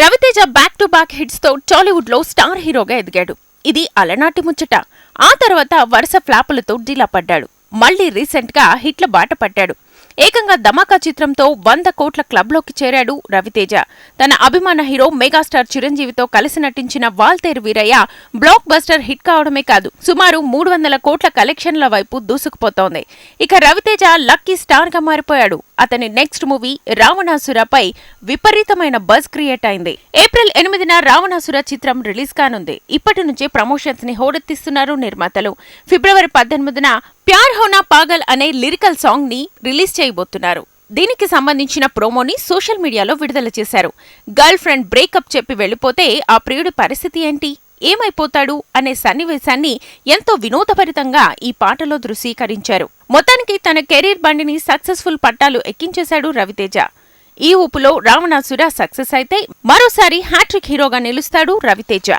Raviteja back to back హిట్స్తో టాలీవుడ్లో star హీరోగా ఎదిగాడు. ఇది అలనాటి ముచ్చట. ఆ తర్వాత వరుస ఫ్లాపులతో డీలా పడ్డాడు. మళ్ళీ రీసెంట్గా హిట్ల బాట పట్టాడు. ఏకంగా ధమాకా చిత్రంతో వంద కోట్ల క్లబ్లోకి చేరాడు రవితేజ. తన అభిమాన హీరో మెగాస్టార్ చిరంజీవితో కలిసి నటించిన Waltair Veerayya blockbuster hit కావడమే కాదు సుమారు మూడు వందల కోట్ల కలెక్షన్ల వైపు దూసుకుపోతోంది. ఇక రవితేజ లక్కీ స్టార్గా మారిపోయాడు. అతని నెక్స్ట్ మూవీ రావణాసురపై విపరీతమైన బజ్ క్రియేట్ అయింది. ఏప్రిల్ ఎనిమిదిన రావణాసుర చిత్రం రిలీజ్ కానుంది. ఇప్పటి నుంచే ప్రమోషన్స్ని హోడెత్తిస్తున్నారు నిర్మాతలు. ఫిబ్రవరి పద్దెనిమిదిన ప్యార్ హోనా పాగల్ అనే లిరికల్ సాంగ్ని రిలీజ్ చేయబోతున్నారు. దీనికి సంబంధించిన ప్రోమోని సోషల్ మీడియాలో విడుదల చేశారు. గర్ల్ ఫ్రెండ్ బ్రేకప్ చెప్పి వెళ్ళిపోతే ఆ ప్రియుడి పరిస్థితి ఏంటి? ఏమైపోతాడు? అనే సన్నివేశాన్ని ఎంతో వినోదభరితంగా ఈ పాటలో దృశ్యీకరించారు మొత్తానికి తన కెరీర్ బండిని సక్సెస్ఫుల్ పట్టాలు ఎక్కించేశాడు రవితేజ. ఈ ఊపులో రావణాసుర సక్సెస్ అయితే మరోసారి హ్యాట్రిక్ హీరోగా నిలుస్తాడు రవితేజ.